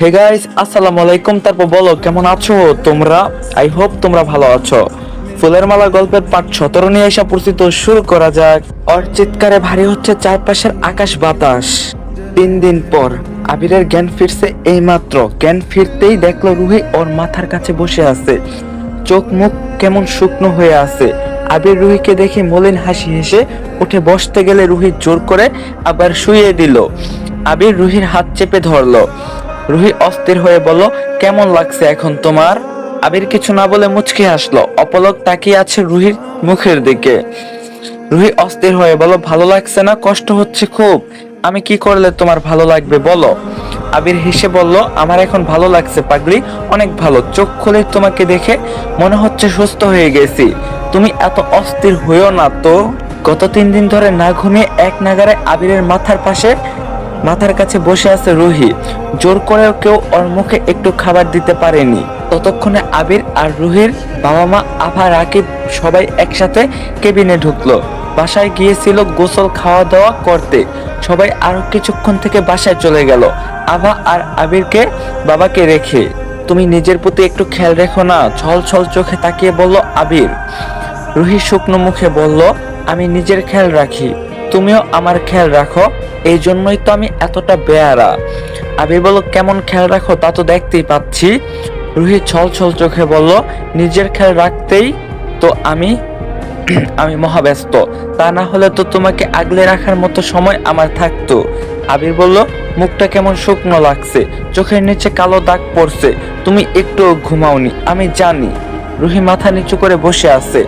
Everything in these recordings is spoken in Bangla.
হে গাইস আসসালামু আলাইকুম তারপর বলো, কেমন আছো? তোমরা? আই হোপ তোমরা ভালো আছো। ফুলের মালা গল্পের পাঠ সতেরো নিয়ে এসে পরিচিত শুরু করা যাক। ওর চিৎকারে ভারী হচ্ছে চারপাশের আকাশ বাতাস। তিন দিন পর, আবিরের জ্ঞান ফিরছে এইমাত্র। জ্ঞান ফিরতেই দেখল রুহি ওর মাথার কাছে বসে আছে। চোখ মুখ কেমন শুকনো হয়ে আছে। আবির রুহিকে দেখে মলিন হাসি হেসে উঠে বসতে গেলে রুহি জোর করে আবার শুইয়ে দিল। আবির রুহির হাত চেপে ধরলো। রুহি অস্থির হয়ে বলল, কেমন লাগছে এখন তোমার? আবির কিছু না বলে মুচকি হাসলো। অপলক তাকিয়ে আছে রুহির মুখের দিকে। রুহি অস্থির হয়ে বলো ভালো লাগছে না, কষ্ট হচ্ছে খুব। আমি কি করলে তোমার ভালো লাগবে, বলো? আবির হেসে বলল, আমার এখন ভালো লাগছে, পাগলি, অনেক ভালো। চোখ খুলে তোমাকে দেখে মনে হচ্ছে সুস্থ হয়ে গেছি। তুমি এত অস্থির হইও না তো? গত তিন দিন ধরে না ঘুমিয়ে এক নাগারে আবিরের মাথার পাশে মাথার কাছে বসে আছে রুহি। জোর করেও কেউ ওর মুখে একটু খাবার দিতে পারেনি। ততক্ষণে আবির আর রুহির বাবা মা আভা, রাকিব সবাই একসাথে কেবিনে ঢুকলো। বাসায় গিয়েছিল গোসল খাওয়া দাওয়া করতে। সবাই আরও কিছুক্ষণ থেকে বাসায় চলে গেল। আভা আর আবিরকে বাবাকে রেখে, তুমি নিজের প্রতি একটু খেয়াল রেখো না। ছল ছল চোখে তাকিয়ে বলল আবির। রুহি শুকনো মুখে বলল, আমি নিজের খেয়াল রাখি। তুমিও আমার খেয়াল রাখো। এই জন্যই তো আমি এতটা বেয়ারা। আবির বলল কেমন খেয়াল রাখো, তা তো দেখতেই পাচ্ছি। রুহি ছল ছল চোখে বলল, নিজের খেয়াল রাখতেই তো আমি আমি মহাব্যস্ত। তা না হলে তো তোমাকে আগলে রাখার মতো সময় আমার থাকতো। আবির বলল, মুখটা কেমন শুকনো লাগছে, চোখের নিচে কালো দাগ পড়ছে, তুমি একটু ঘুমাওনি, আমি জানি। রুহি মাথা নিচু করে বসে আছে।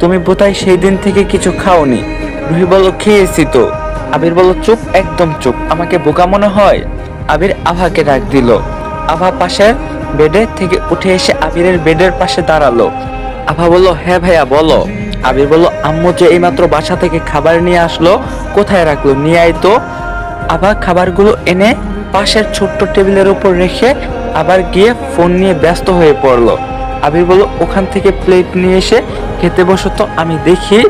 তুমি বোধহয় সেই দিন থেকে কিছু খাওনি। রুহি বলল, খেয়েছি তো। আবির বলল, চুপ, একদম চুপ। আমাকে বোকা মনে হয়? আবির আভাকে ডাক দিল। আভা পাশের বেডে থেকে উঠে এসে আবিরের বেডের পাশে দাঁড়াল। আভা বলল হ্যাঁ ভাইয়া, বলো। আবির বলল, আম্মু যে এইমাত্র বাসা থেকে খাবার নিয়ে আসলো, কোথায় রাখল? নিয়ে আয় তো। আবার খাবারগুলো এনে পাশের ছোট্ট টেবিলের উপর রেখে আবার গিয়ে ফোন নিয়ে ব্যস্ত হয়ে পড়ল। আবির বলল, ওখান থেকে প্লেট নিয়ে এসে খেতে বসো তো, আমি দেখি।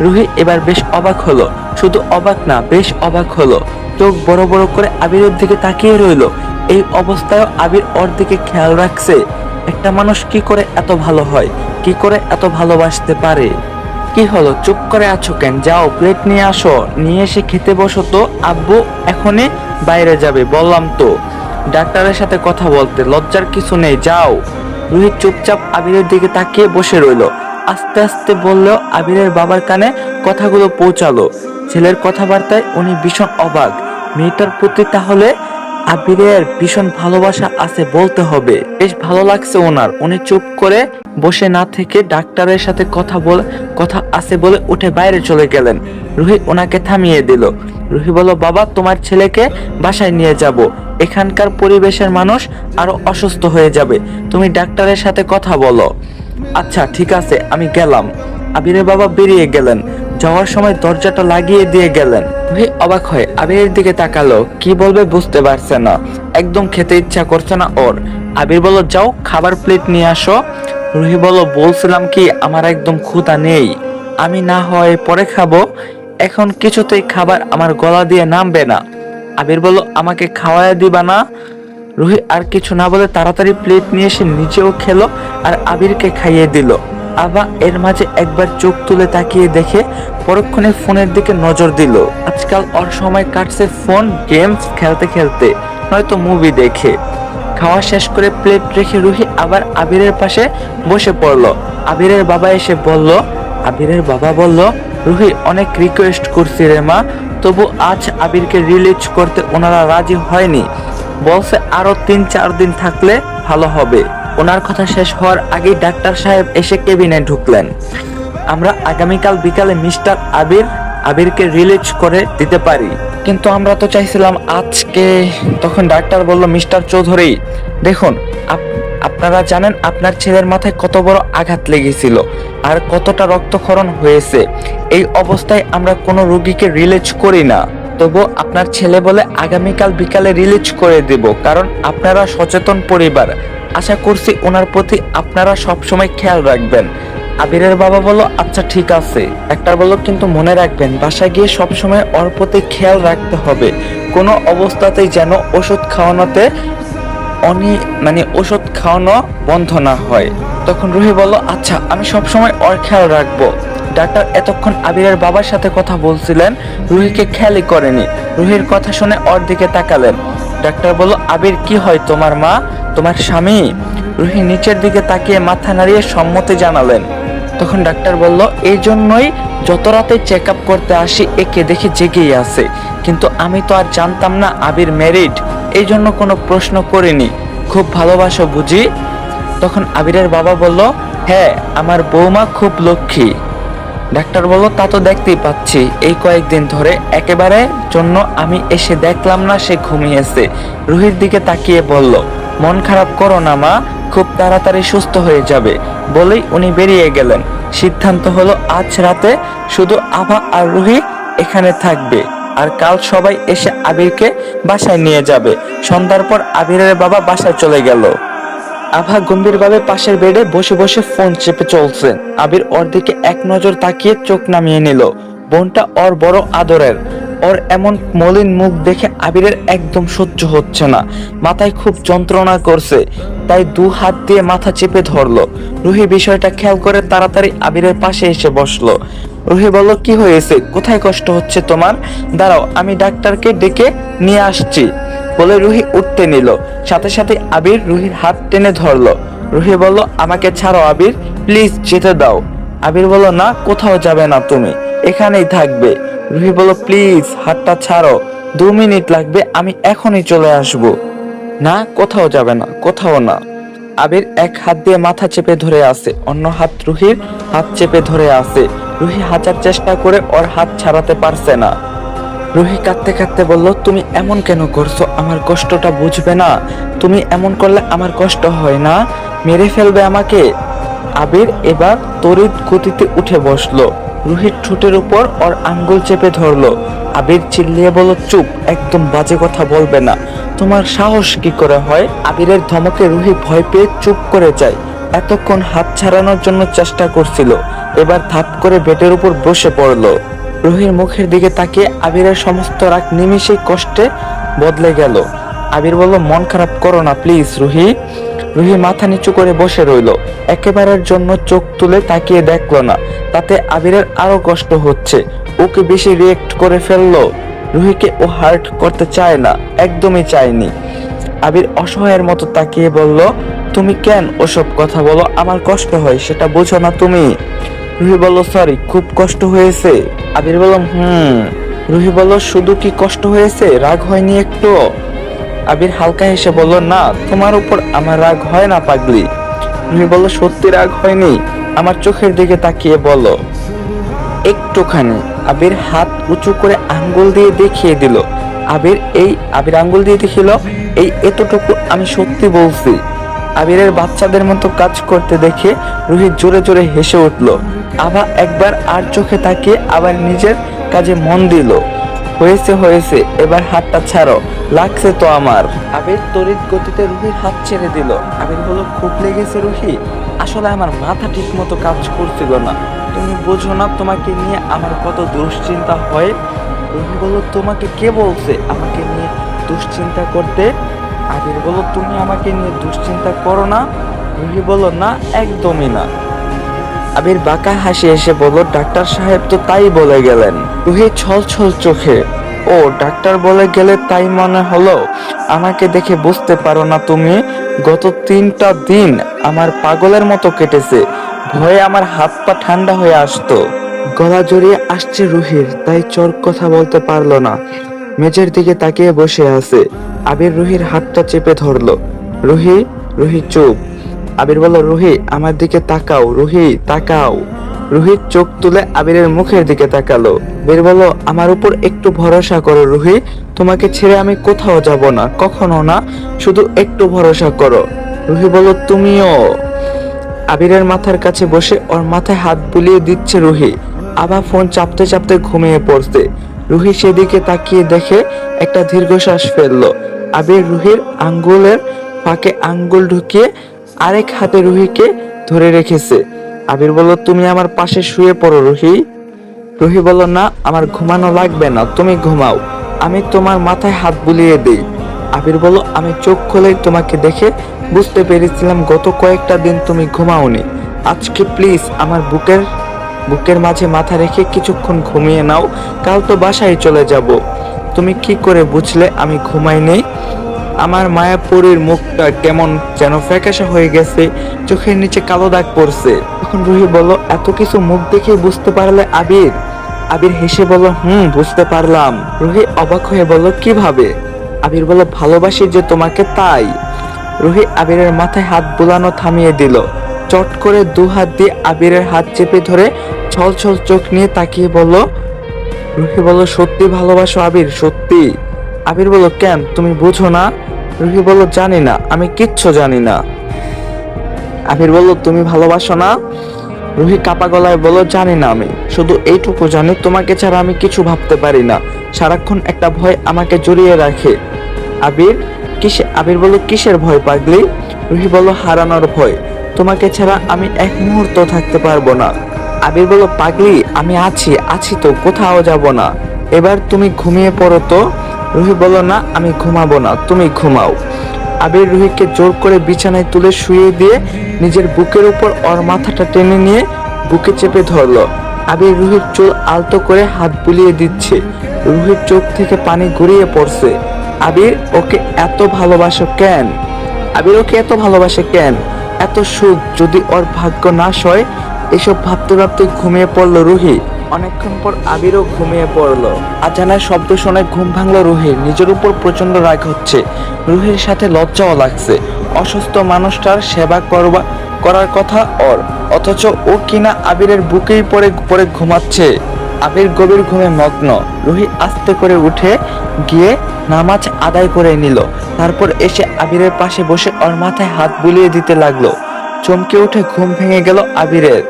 রুহি এবার বেশ অবাক হলো। শুধু অবাক না, বেশ অবাক হলো। চোখ বড় বড় করে আবিরের দিকে তাকিয়ে রইল। এই অবস্থায় আবির ওর দিকে খেয়াল রাখছে। একটা মানুষ কি করে এত ভালো হয়? কি করে এত ভালোবাসতে পারে? কি হলো? চুপ করে আছো কেন? যাও, প্লেট নিয়ে আসো। নিয়ে এসে খেতে বসো তো। আব্বু এখনই বাইরে যাবে, বললাম তো। ডাক্তারের সাথে কথা বলতে, লজ্জার কিছু নেই, যাও। রোহিত চুপচাপ আবিরের দিকে তাকিয়ে বসে রইল। আস্তে আস্তে বললেও আবিরের বাবার কানে কথাগুলো পৌঁছালো। ছেলের কথাবার্তায় উনি ভীষণ অবাক। মেয়েটার প্রতি তাহলে আবিরের ভীষণ ভালোবাসা আছে বলতে হবে। বেশ ভালো লাগছে ওনার। উনি চুপ করে বসে না থেকে ডাক্তারের সাথে কথা বলে, কথা আছে বলে উঠে বাইরে চলে গেলেন। রুহি ওনাকে থামিয়ে দিল। রুহি বলল, বাবা, তোমার ছেলেকে বাসায় নিয়ে যাব। এখানকার পরিবেশের মানুষ আরও অসুস্থ হয়ে যাবে। তুমি ডাক্তারের সাথে কথা বলো। আচ্ছা ঠিক আছে, আমি গেলাম। আবিরের বাবা বেরিয়ে গেলেন। যাওয়ার সময় দরজাটা লাগিয়ে দিয়ে গেলেন। রুহি অবাক হয়ে আবিরের দিকে তাকালো। কি বলবে বুঝতে পারছে না। একদম খেতে ইচ্ছা করছে না ওর। আবির বলল, যাও, খাবার প্লেট নিয়ে আসো। রুহি বলল, বলছিলাম কি, আমার একদম ক্ষুধা নেই। আমি না হয় পরে খাব। এখন কিছুতেই খাবার আমার গলা দিয়ে নামবে না। আবির বলল, আমাকে খাওয়ায় দিবা না? রুহি আর কিছু না বলে তাড়াতাড়ি প্লেট নিয়ে এসে নিজেও খেলো আর আবিরকে খাইয়ে দিল। আবা এর মাঝে একবার চোখ তুলে তাকিয়ে দেখে পরক্ষণে ফোনের দিকে নজর দিল। আজকাল ওর সময় কাটছে ফোন গেমস খেলতে খেলতে, নয়তো মুভি দেখে। খাওয়া শেষ করে প্লেট রেখে রুহি আবার আবিরের পাশে বসে পড়ল। আবিরের বাবা এসে বলল, আবিরের বাবা বলল, রুহি অনেক রিকোয়েস্ট করছি রে মা, তবু আজ আবিরকে রিলিজ করতে ওনারা রাজি হয়নি। বলছে আরও তিন, চার দিন থাকলে ভালো হবে। ওনার কথা শেষ হওয়ার আগেই ডাক্তার সাহেব এসে কেবিনে ঢুকলেন। আমরা আগামীকাল বিকালে মিস্টার আবির, আবিরকে রিলিজ করে দিতে পারি। কিন্তু আমরা তো চাইছিলাম আজকে, তখন ডাক্তার বলল, মিস্টার চৌধুরী, দেখুন, আপ- আপনারা জানেন আপনার ছেলের মাথায় কত বড় আঘাত লেগেছিল আর কতটা রক্তক্ষরণ হয়েছে। এই অবস্থায় আমরা কোনো রোগীকে রিলিজ করি না। তবু আপনার ছেলে বলে আগামীকাল বিকালে রিলিজ করে দেব, কারণ আপনারা সচেতন পরিবার। আশা করছি ওনার প্রতি আপনারা সবসময় খেয়াল রাখবেন। আবিরের বাবা বলল আচ্ছা ঠিক আছে। ডাক্তার বলল, কিন্তু মনে রাখবেন, বাসায় গিয়ে সবসময় ওর প্রতি খেয়াল রাখতে হবে। কোনো অবস্থাতেই যেন ওষুধ খাওয়ানোতে অনি মানে ওষুধ খাওয়ানো বন্ধ না হয়। তখন রুহি বলল আচ্ছা আমি সব সময় ওর খেয়াল রাখব। ডাক্তার এতক্ষণ আবিরের বাবার সাথে কথা বলছিলেন, রুহিকে খেয়ালই করেনি। রুহির কথা শুনে ওর দিকে তাকালেন। ডাক্তার বলল, আবির, কি হয় তোমার মা? তোমার স্বামী? রুহি নিচের দিকে তাকিয়ে মাথা নাড়িয়ে সম্মতি জানালেন। তখন ডাক্তার বলল, এই জন্যই যত রাতে চেক আপ করতে আসি, একে দেখে জেগেই আছে। কিন্তু আমি তো আর জানতাম না আবির ম্যারিড। এই জন্য কোনো প্রশ্ন করিনি। খুব ভালোবাসো বুঝি? তখন আবিরের বাবা বলল হ্যাঁ আমার বৌমা খুব লক্ষ্মী। ডাক্তার বলল, তা তো দেখতেই পাচ্ছি। এই কয়েকদিন ধরে একেবারে জন্য আমি এসে দেখলাম না সে ঘুমিয়েছে। রুহির দিকে তাকিয়ে বলল, মন খারাপ করো না মা, খুব তাড়াতাড়ি সুস্থ হয়ে যাবে। বলেই উনি বেরিয়ে গেলেন। সিদ্ধান্ত হলো, আজ রাতে শুধু আভা আর রুহি এখানে থাকবে। আর কাল সবাই এসে আবিরকে বাসায় নিয়ে যাবে। সন্ধ্যার পর আবিরের বাবা বাসায় চলে গেল। আভা গম্ভীরভাবে পাশের বেডে বসে বসে ফোন চেপে চলছে। আবির ওর দিকে এক নজর তাকিয়ে চোখ নামিয়ে নিল। বোনটা ওর বড় আদরের। ওর এমন মলিন মুখ দেখে আবিরের একদম সহ্য হচ্ছে না। মাথায় খুব যন্ত্রণা করছে। তাই দু হাত দিয়ে মাথা চেপে ধরলো। রুহি বিষয়টা খেয়াল করে তাড়াতাড়ি আবিরের পাশে এসে বসল। রুহি বলল, কি হয়েছে? কোথায় কষ্ট হচ্ছে তোমার? দাঁড়াও, আমি ডাক্তারকে ডেকে নিয়ে আসছি। বলে রুহি উঠতে নিল। সাথে সাথে আবির রুহির হাত টেনে ধরলো। রুহি বলল, আমাকে ছাড়ো আবির, প্লিজ যেতে দাও। আবির বলল, না, কোথাও যাবে না তুমি, এখানেই থাকবে। রুহি বলল, প্লিজ, হাতটা ছাড়ো, দু মিনিট লাগবে, আমি এখনই চলে আসব। না, কোথাও যাবে না, কোথাও না। আবির এক হাত দিয়ে মাথা চেপে ধরে আছে, অন্য হাত রুহির হাত চেপে ধরে আছে। রুহি হাজার চেষ্টা করে ওর হাত ছাড়াতে পারছে না। রুহি কাঁদতে কাঁদতে বলল, তুমি এমন কেন করছ? আমার কষ্টটা বুঝবে না। তুমি এমন করলে আমার কষ্ট হয় না। মেরে ফেলবে আমাকে। আবির এবার তড়িৎ গতিতে উঠে বসল। রুহির ঠোঁটের উপর ওর আঙ্গুল চেপে ধরলো। আবির চিল্লিয়ে বলল, চুপ, একদম বাজে কথা বলবে না। তোমার সাহস কি করে হয়? আবিরের ধমকে রুহি ভয় পেয়ে চুপ করে যায়। এতক্ষণ হাত ছাড়ানোর জন্য চেষ্টা করছিল। এবার থাপ করে বেটের উপর বসে পড়ল। রুহির মুখের দিকে তাকিয়ে আবিরের সমস্ত রাগ নিমিষেই কষ্টে বদলে গেল। আবির বলল, মন খারাপ করো না প্লিজ রুহি। রুহি মাথা নিচু করে বসে রইল। একেবারের জন্য চোখ তুলে তাকিয়ে দেখল না। তাতে আবিরের আরও কষ্ট হচ্ছে। ওকে বেশি রিয়েক্ট করে ফেলল। রুহিকে ও হার্ট করতে চায় না, একদমই চায়নি। আবির অসহায়ের মতো তাকিয়ে বলল, তুমি কেন ওসব কথা বলো? আমার কষ্ট হয়, সেটা বোঝো না তুমি। রুহি বলল সরি খুব কষ্ট হয়েছে। আবির বললাম, হুম, রুহি বলল, শুধু কি কষ্ট হয়েছে? রাগ হয়নি একটু? আবির হালকা হেসে বলল, না, তোমার উপর আমার রাগ হয় না, পাগলি। রুহি বলল, সত্যি রাগ হয়নি? আমার চোখের দিকে তাকিয়ে বলো একটুখানি। আবির হাত উঁচু করে আঙ্গুল দিয়ে দেখিয়ে দিল। আবির এই, আবির আঙ্গুল দিয়ে দেখিল, এই এতটুকু আমি সত্যি বলছি। আবিরের বাচ্চাদের মতো কাজ করতে দেখে রুহি জোরে জোরে হেসে উঠল। আভা একবার আর চোখে তাকিয়ে আবার নিজের কাজে মন দিল। হয়েছে হয়েছে, এবার হাতটা ছাড়ো, লাগছে তো আমার। আবির তড়িৎ গতিতে রুহির হাত ছেড়ে দিল। আবির বলল, খুব লেগেছে রুহি। আসলে আমার মাথা ঠিক মতো কাজ করছিল না। তুমি বোঝো না তোমাকে নিয়ে আমার কত দুশ্চিন্তা হয়? রুহি বলল, তোমাকে কে বলছে আমাকে নিয়ে দুশ্চিন্তা করতে? আবির বলল, তুমি আমাকে নিয়ে দুশ্চিন্তা করো না। রুহি বলল, না, একদমই না। আবির বাঁকা হাসি এসে বলল, ডাক্তার সাহেব তো তাই বলে গেলেন। রুহি ছল ছল চোখে, ও, ডাক্তার বলে গেলে তাই মনে হলো? আমাকে দেখে বুঝতে পারো না তুমি, গত তিনটা দিন আমার পাগলের মতো কেটেছে, ভয়ে আমার হাত পা ঠান্ডা হয়ে আসতো। গলা জড়িয়ে আসছে রুহির, তাই চোর কথা বলতে পারল না। মেঝের দিকে তাকিয়ে বসে আছে। আবির রুহির হাতটা চেপে ধরলো। রুহি রুহি, চুপ। আবির বলল, রুহি, আমার দিকে তাকাও। রুহি, তাকাও। রুহির চোখ তুলে আবিরের মুখের দিকে তাকালো। বীর বলল, আমার উপর একটু ভরসা করো রুহি। তোমাকে ছেড়ে আমি কোথাও যাব না, কখনো না। শুধু একটু ভরসা করো। রুহি বলল, তুমিও। আবিরের মাথার কাছে বসে ওর মাথায় হাত বুলিয়ে দিচ্ছে রুহি। আবার ফোন চাপতে চাপতে ঘুমিয়ে পড়ছে। রুহি সেদিকে তাকিয়ে দেখে একটা দীর্ঘশ্বাস ফেলল। আবির রুহির আঙ্গুলের ফাঁকে আঙ্গুল ঢুকিয়ে আরেক হাতে রুহিকে ধরে রেখেছে। আবির বলল, তুমি আমার পাশে শুয়ে পড়ো রুহি। রুহি বলল, না, আমার ঘুমানো লাগবে না, তুমি ঘুমাও। আমি তোমার মাথায় হাত বুলিয়ে দিই। আবির বলো আমি চোখ খুলেই তোমাকে দেখে বুঝতে পেরেছিলাম গত কয়েকটা দিন তুমি ঘুমাওনি। আজকে প্লিজ আমার বুকের বুকের মাঝে মাথা রেখে কিছুক্ষণ ঘুমিয়ে নাও, কাল তো বাসায় চলে যাব। তুমি কি করে বুঝলে আমি ঘুমাই নেই? আমার মায়াপুরীর মুখটা কেমন যেন ফ্যাকাশে হয়ে গেছে, চোখের নিচে কালো দাগ পড়ছে। তখন রুহি বলল, এত কিছু মুখ দেখে বুঝতে পারলে আবির? আবির হেসে বলল, হুম, বুঝতে পারলাম। রুহি অবাক হয়ে বলল, কীভাবে? আবির বলল, ভালোবাসি যে তোমাকে তাই। রুহি আবিরের মাথায় হাত বুলানো থামিয়ে দিল। চট করে দু হাত দিয়ে আবিরের হাত চেপে ধরে ছল ছল চোখ নিয়ে তাকিয়ে বলল, রুহি বলল, সত্যি ভালোবাসো আবির, সত্যি। আবির বলল, কেন? তুমি বুঝো না? রুহি বলল, জানি না, আমি কিচ্ছু জানি না। আবির বলল, তুমি ভালোবাসো না? রুহি কাপা গলায় বলল, জানি না আমি, শুধু এইটুকু জানি, তোমাকে ছাড়া আমি কিছু ভাবতে পারি না। সারাক্ষণ একটা ভয় আমাকে জড়িয়ে রাখে। আবির, কিসে, আবির বলল, কিসের ভয় পাগলি? রুহি বলল, হারানোর ভয়। তোমাকে ছাড়া আমি এক মুহূর্ত থাকতে পারব না। আবির বলল, পাগলি, আমি আছি আছি তো, কোথাও যাব না। এবার তুমি ঘুমিয়ে পড়ো তো? রুহি বলল, না, আমি ঘুমাবো না, তুমি ঘুমাও। আবির রুহিকে জোর করে বিছানায় তুলে শুয়ে দিয়ে নিজের বুকের উপর ওর মাথাটা টেনে নিয়ে বুকে চেপে ধরলো। আবির রুহির চুল আলতো করে হাত বুলিয়ে দিচ্ছে। রুহির চোখ থেকে পানি গড়িয়ে পড়ছে। আবির, ওকে এত ভালোবাসো কেন? আবির, ওকে এত ভালোবাসে কেন? এত সুখ যদি ওর ভাগ্য না সয় এসব ভাবতে ভাবতে ঘুমিয়ে পড়ল রুহি। অনেকক্ষণ পর আবিরও ঘুমিয়ে পড়ল। আজানার শব্দ শুনে ঘুম ভাঙলো রুহির নিজের উপর প্রচণ্ড রাগ হচ্ছে। রুহির সাথে লজ্জাও লাগছে। অসুস্থ মানুষটার সেবা করবা করার কথা ওর। অথচ ও কিনা আবিরের বুকেই পড়ে পড়ে ঘুমাচ্ছে। আবির গভীর ঘুমে মগ্ন। রুহি আস্তে করে উঠে গিয়ে নামাজ আদায় করে নিল। তারপর এসে আবিরের পাশে বসে ওর মাথায় হাত বুলিয়ে দিতে লাগল। চমকে উঠে ঘুম ভেঙে গেল আবিরের।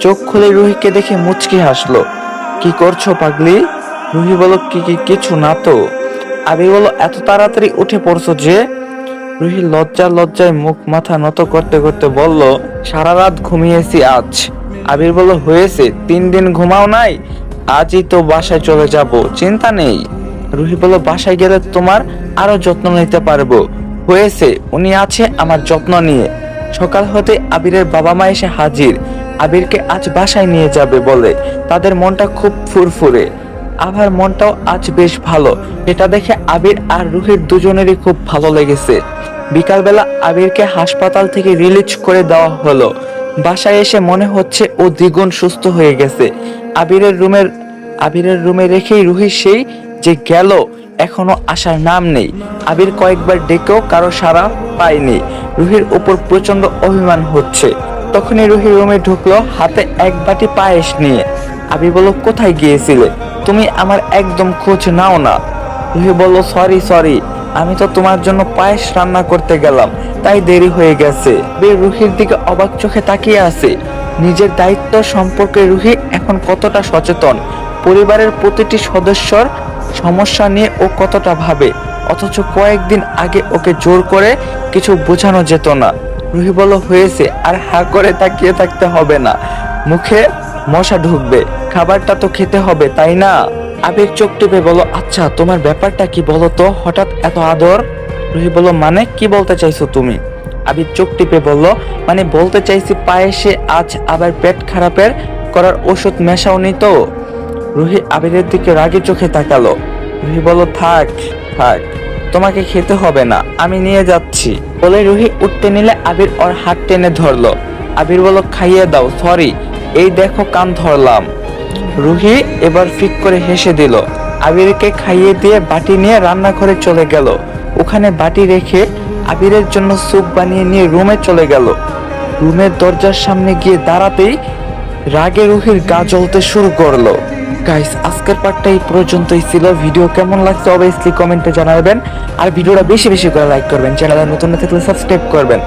চোখ খুলে রুহিকে দেখে মুচকি হাসলো। কি করছ পাগলি? রুহি বলো কি কি, কিছু না তো। আবির বলো এত তাড়াতাড়ি উঠে পড়ছো যে? রুহি লজ্জা লজ্জায় মুখ মাথা নত করতে করতে বলল, সারা রাত ঘুমিয়েছি আজ। আবির বলল, হয়েছে, তিন দিন ঘুমাও নাই? আজই তো বাসায় চলে যাব, চিন্তা নেই। রুহি বলল, বাসায় গেলে তোমার আরও যত্ন নিতে পারব। হয়েছে, উনি আছে আমার যত্ন নিয়ে। সকাল হতে আবিরের বাবা মা এসে হাজির। আবিরকে আজ বাসায় নিয়ে যাবে বলে। তাদের মনটা খুব ফুরফুরে। আবার মনটাও আজ বেশ ভালো। এটা দেখে আবির আর রুহির দুজনেরই খুব ভালো লেগেছে। বিকালবেলা আবিরকে হাসপাতাল থেকে রিলিজ করে দেওয়া হলো। বাসায় এসে মনে হচ্ছে ও দ্বিগুণ সুস্থ হয়ে গেছে। আবিরের রুমের আবিরের রুমে রেখেই রুহি সেই যে গেল, এখনও আসার নাম নেই। আবির কয়েকবার ডেকেও কারও সাড়া পায়নি। রুহির উপর প্রচণ্ড অভিমান হচ্ছে। তখনই রুহি রুমে ঢুকলো, হাতে এক বাটি পায়েস নিয়ে। আবির বলল, কোথায় গিয়েছিলে? তুমি আমার একদম খোঁজ নাও না। রুহি বলল, সরি সরি, আমি তো তোমার জন্য পায়েস রান্না করতে গেলাম। তাই দেরি হয়ে গেছে। আবির রুহির দিকে অবাক চোখে তাকিয়ে আছে। নিজের দায়িত্ব সম্পর্কে রুহি এখন কতটা সচেতন? পরিবারের প্রতিটি সদস্যর সমস্যা নিয়ে ও কতটা ভাবে? অথচ কয়েকদিন আগে ওকে জোর করে কিছু বোঝানো যেত না। রুহি বলো হয়েছে, আর হা করে তাকিয়ে থাকতে হবে না। মুখে মশা ঢুকবে, খাবারটা তো খেতে হবে, তাই না? আবেগ চোখ টিপে বলো আচ্ছা তোমার ব্যাপারটা কি বলো তো? হঠাৎ এত আদর রুহি বলল মানে কি বলতে চাইছো তুমি? আবির চোখ টিপে বলল মানে বলতে চাইছি পায়েসে আজ আবার পেট খারাপের করার ওষুধ মেশাওনি তো? রুহি আবিরের দিকে রাগে চোখে তাকালো। রুহি বলল, থাক থাক, তোমাকে খেতে হবে না, আমি নিয়ে যাচ্ছি। বলে রুহি উঠতে নিলে আবির ওর হাত টেনে ধরলো। আবির বলল, খাইয়ে দাও, সরি, এই দেখো কান ধরলাম। রুহি এবার ফিক করে হেসে দিল। আবিরকে খাইয়ে দিয়ে বাটি নিয়ে রান্নাঘরে চলে গেল। ওখানে বাটি রেখে আবিরের জন্য স্যুপ বানিয়ে নিয়ে রুমে চলে গেল। রুমের দরজার সামনে গিয়ে দাঁড়াতেই রাগে রুহির গা জ্বলতে শুরু করল। গাইস আজকের পার্টটা এই পর্যন্তই ছিল। ভিডিও কেমন লাগছে অবভিয়াসলি কমেন্টে জানাবেন। আর ভিডিওটা বেশি বেশি করে লাইক করবেন। চ্যানেলে নতুন না থাকলে সাবস্ক্রাইব করবেন।